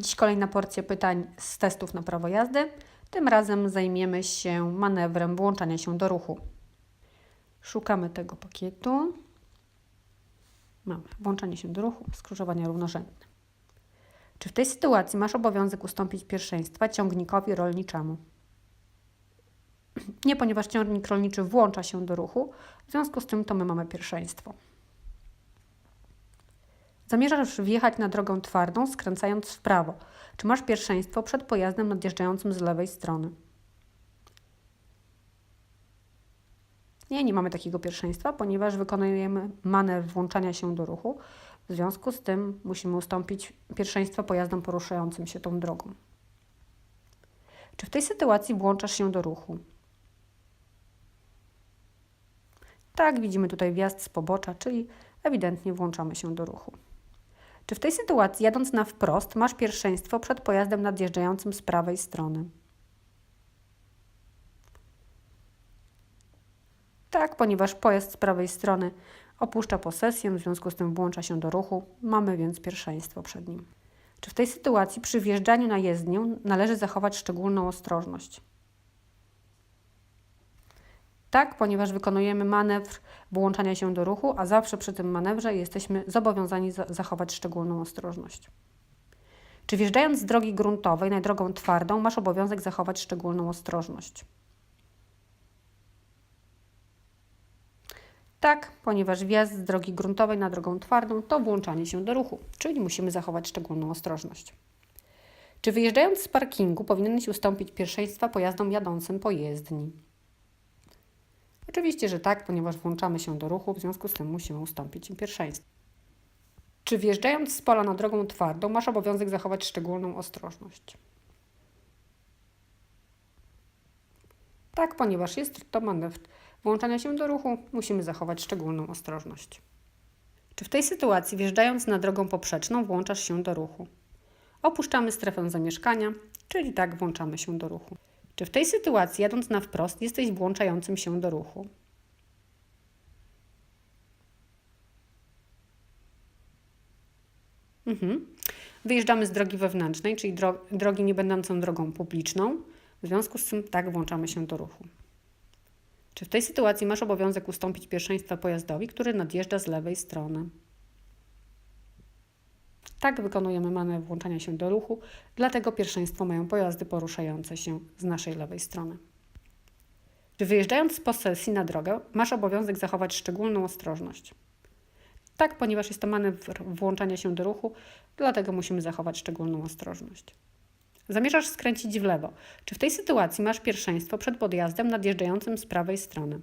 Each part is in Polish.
Dziś kolejna porcja pytań z testów na prawo jazdy. Tym razem zajmiemy się manewrem włączania się do ruchu. Szukamy tego pakietu. Mamy włączanie się do ruchu, skrzyżowania równorzędne. Czy w tej sytuacji masz obowiązek ustąpić pierwszeństwa ciągnikowi rolniczemu? Nie, ponieważ ciągnik rolniczy włącza się do ruchu, w związku z tym to my mamy pierwszeństwo. Zamierzasz wjechać na drogę twardą, skręcając w prawo. Czy masz pierwszeństwo przed pojazdem nadjeżdżającym z lewej strony? Nie, nie mamy takiego pierwszeństwa, ponieważ wykonujemy manewr włączania się do ruchu. W związku z tym musimy ustąpić pierwszeństwa pojazdom poruszającym się tą drogą. Czy w tej sytuacji włączasz się do ruchu? Tak, widzimy tutaj wjazd z pobocza, czyli ewidentnie włączamy się do ruchu. Czy w tej sytuacji, jadąc na wprost, masz pierwszeństwo przed pojazdem nadjeżdżającym z prawej strony? Tak, ponieważ pojazd z prawej strony opuszcza posesję, w związku z tym włącza się do ruchu, mamy więc pierwszeństwo przed nim. Czy w tej sytuacji przy wjeżdżaniu na jezdnię należy zachować szczególną ostrożność? Tak, ponieważ wykonujemy manewr włączania się do ruchu, a zawsze przy tym manewrze jesteśmy zobowiązani za zachować szczególną ostrożność. Czy wjeżdżając z drogi gruntowej na drogą twardą, masz obowiązek zachować szczególną ostrożność? Tak, ponieważ wjazd z drogi gruntowej na drogą twardą to włączanie się do ruchu, czyli musimy zachować szczególną ostrożność. Czy wyjeżdżając z parkingu powinieneś ustąpić pierwszeństwa pojazdom jadącym po jezdni? Oczywiście, że tak, ponieważ włączamy się do ruchu, w związku z tym musimy ustąpić im pierwszeństwo. Czy wjeżdżając z pola na drogą twardą masz obowiązek zachować szczególną ostrożność? Tak, ponieważ jest to manewr włączania się do ruchu, musimy zachować szczególną ostrożność. Czy w tej sytuacji, wjeżdżając na drogą poprzeczną, włączasz się do ruchu? Opuszczamy strefę zamieszkania, czyli tak włączamy się do ruchu. Czy w tej sytuacji, jadąc na wprost, jesteś włączającym się do ruchu? Mhm. Wyjeżdżamy z drogi wewnętrznej, czyli dro drogi nie będącą drogą publiczną. W związku z tym tak włączamy się do ruchu. Czy w tej sytuacji masz obowiązek ustąpić pierwszeństwa pojazdowi, który nadjeżdża z lewej strony? Tak wykonujemy manewr włączania się do ruchu, dlatego pierwszeństwo mają pojazdy poruszające się z naszej lewej strony. Czy wyjeżdżając z posesji na drogę, masz obowiązek zachować szczególną ostrożność? Tak, ponieważ jest to manewr włączania się do ruchu, dlatego musimy zachować szczególną ostrożność. Zamierzasz skręcić w lewo. Czy w tej sytuacji masz pierwszeństwo przed podjazdem nadjeżdżającym z prawej strony?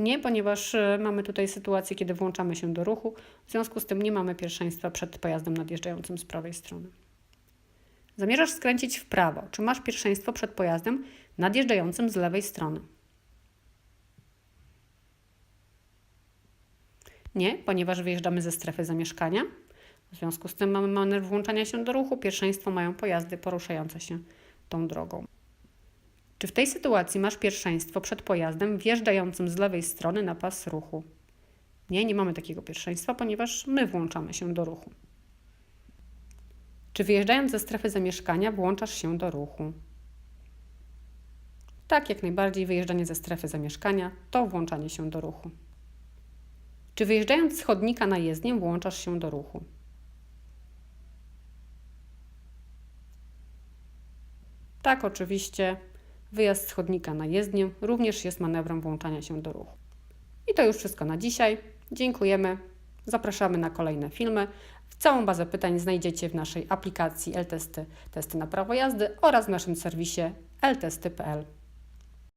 Nie, ponieważ e, mamy tutaj sytuację, kiedy włączamy się do ruchu, w związku z tym nie mamy pierwszeństwa przed pojazdem nadjeżdżającym z prawej strony. Zamierzasz skręcić w prawo. Czy masz pierwszeństwo przed pojazdem nadjeżdżającym z lewej strony? Nie, ponieważ wyjeżdżamy ze strefy zamieszkania. W związku z tym mamy manewr włączania się do ruchu. Pierwszeństwo mają pojazdy poruszające się tą drogą. Czy w tej sytuacji masz pierwszeństwo przed pojazdem wjeżdżającym z lewej strony na pas ruchu? Nie, nie mamy takiego pierwszeństwa, ponieważ my włączamy się do ruchu. Czy wyjeżdżając ze strefy zamieszkania włączasz się do ruchu? Tak, jak najbardziej wyjeżdżanie ze strefy zamieszkania to włączanie się do ruchu. Czy wyjeżdżając z chodnika na jezdnię włączasz się do ruchu? Tak, oczywiście. Wyjazd z chodnika na jezdnię również jest manewrem włączania się do ruchu. I to już wszystko na dzisiaj. Dziękujemy. Zapraszamy na kolejne filmy. Całą bazę pytań znajdziecie w naszej aplikacji L-Testy, testy na prawo jazdy oraz w naszym serwisie ltesty.pl.